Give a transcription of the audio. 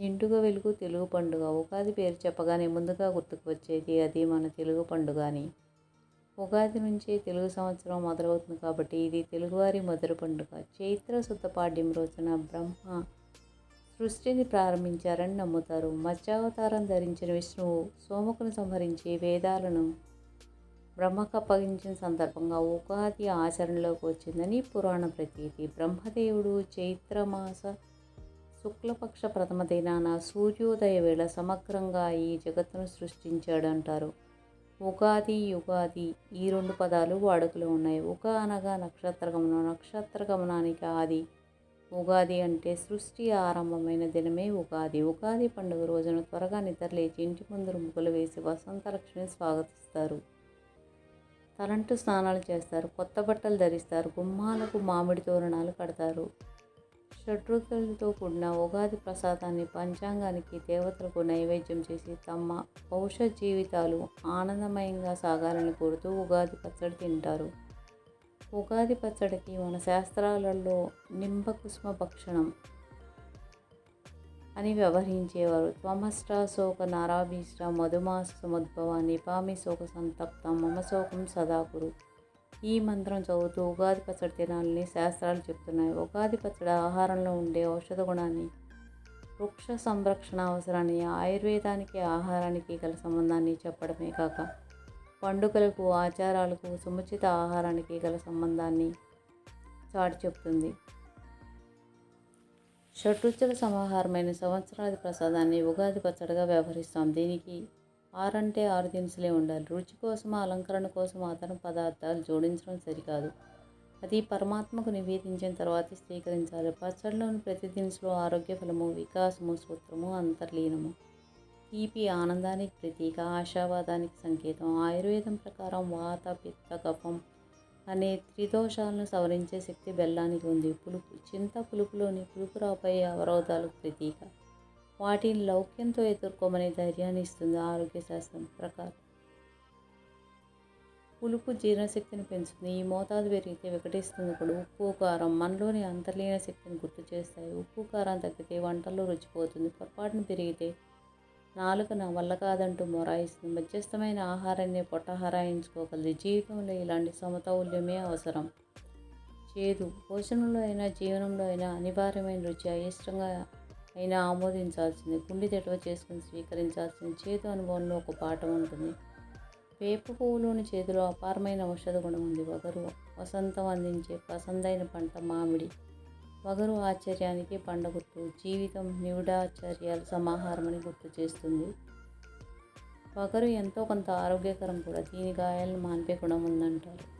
నిండుగా వెలుగు తెలుగు పండుగ. ఉగాది పేరు చెప్పగానే ముందుగా గుర్తుకు వచ్చేది అది మన తెలుగు పండుగ అని ఉగాది నుంచే తెలుగు సంవత్సరం మొదలవుతుంది కాబట్టి ఇది తెలుగువారి మొదటి పండుగ. చైత్ర శుద్ధ పాడ్యం రోజున బ్రహ్మ సృష్టిని ప్రారంభించారని నమ్ముతారు. మత్స్యావతారం ధరించిన విష్ణువు సోముకును సంహరించి వేదాలను బ్రహ్మకు అప్పగించిన సందర్భంగా ఉగాది ఆచరణలోకి వచ్చిందని పురాణ ప్రతీతి. బ్రహ్మదేవుడు చైత్రమాస శుక్లపక్ష ప్రథమ దినాన సూర్యోదయ వేళ సమగ్రంగా ఈ జగత్తును సృష్టించాడంటారు. ఉగాది యుగాది ఈ రెండు పదాలు వాడుకలో ఉన్నాయి. ఉగ అనగా నక్షత్ర గమనం నక్షత్ర గమనానికి ఆది ఉగాది అంటే సృష్టి ఆరంభమైన దినమే ఉగాది. ఉగాది పండుగ రోజున త్వరగా నిద్రలేచి ఇంటి ముందు ముగ్గులు వేసి వసంతలక్ష్మిని స్వాగతిస్తారు. తలంటు స్నానాలు చేస్తారు. కొత్త బట్టలు ధరిస్తారు. గుమ్మాలకు మామిడి తోరణాలు కడతారు. షడ్రుతులతో కూడిన ఉగాది ప్రసాదాన్ని పంచాంగానికి దేవతలకు నైవేద్యం చేసి తమ పౌష జీవితాలు ఆనందమయంగా సాగాలని కోరుతూ ఉగాది పచ్చడి తింటారు. ఉగాది పచ్చడికి మన శాస్త్రాలలో నింబకుష్మ భక్షణం అని వ్యవహరించేవారు. త్వమష్ట శోక నారాభీష్ట మధుమాస సముద్భవ నిపామి శోక సంతప్త మమశోకం సదాకురు. ఈ మంత్రం చదువుతూ ఉగాది పచ్చడి తినాలని శాస్త్రాలు చెప్తున్నాయి. ఉగాది పచ్చడి ఆహారంలో ఉండే ఔషధ గుణాన్ని వృక్ష సంరక్షణ అవసరాన్ని ఆయుర్వేదానికి ఆహారానికి గల సంబంధాన్ని చెప్పడమే కాక పండుగలకు ఆచారాలకు సముచిత ఆహారానికి గల సంబంధాన్ని చాటి చెప్తుంది. షడ్రుచుల సమాహారమైన సంవత్సరాది ప్రసాదాన్ని ఉగాది పచ్చడిగా వ్యవహరిస్తాం. దీనికి ఆరంటే ఆరు దినుసులే ఉండాలి. రుచి కోసం అలంకరణ కోసం ఆధారం పదార్థాలు జోడించడం సరికాదు. అది పరమాత్మకు నివేదించిన తర్వాత స్వీకరించాలి. పచ్చడిలోని ప్రతి దినుసులో ఆరోగ్య ఫలము వికాసము సూత్రము అంతర్లీనము. తీపి ఆనందానికి ప్రతీక ఆశావాదానికి సంకేతం. ఆయుర్వేదం ప్రకారం వాత పిత్త కఫం అనే త్రిదోషాలను సవరించే శక్తి బెల్లానికి ఉంది. పులుపు చింత పులుపులోని పులుపురాపై అవరోధాలకు ప్రతీక. వాటిని లౌక్యంతో ఎదుర్కోమనే ధైర్యాన్ని ఇస్తుంది ఆరోగ్య శాస్త్రం ప్రకారం. పులుపు జీర్ణశక్తిని పెంచుతుంది. ఈ మోతాదు పెరిగితే వికటిస్తుంది కూడా. ఉప్పు కారం మనలోని అంతర్లీన శక్తిని గుర్తు చేస్తాయి. ఉప్పు కారం తగ్గితే వంటల్లో రుచిపోతుంది పొరపాటును పెరిగితే నాలుకన వల్ల కాదంటూ మొరాయిస్తుంది. మధ్యస్థమైన ఆహారాన్ని పొట్టహారాయించుకోగలదు. జీవితంలో ఇలాంటి సమతౌల్యమే అవసరం. చేదు. పోషణలో అయినా జీవనంలో అయినా అనివార్యమైన రుచి అయిష్టంగా అయినా ఆమోదించాల్సింది. గుండె తెటవ చేసుకుని స్వీకరించాల్సింది. చేదు అనుభవంలో ఒక పాఠం ఉంటుంది. వేప పువ్వులోని చేతిలో అపారమైన ఔషధ గుణం ఉంది. వగరు వసంతం అందించే పసందైన పంట మామిడి. వగరు ఆశ్చర్యానికి పండ గుర్తు. జీవితం నివిడాచర్యాల సమాహారమని గుర్తు చేస్తుంది. వగరు ఎంతో కొంత ఆరోగ్యకరం కూడా. దీని గాయాలను మాన్పే గుణం ఉందంటారు.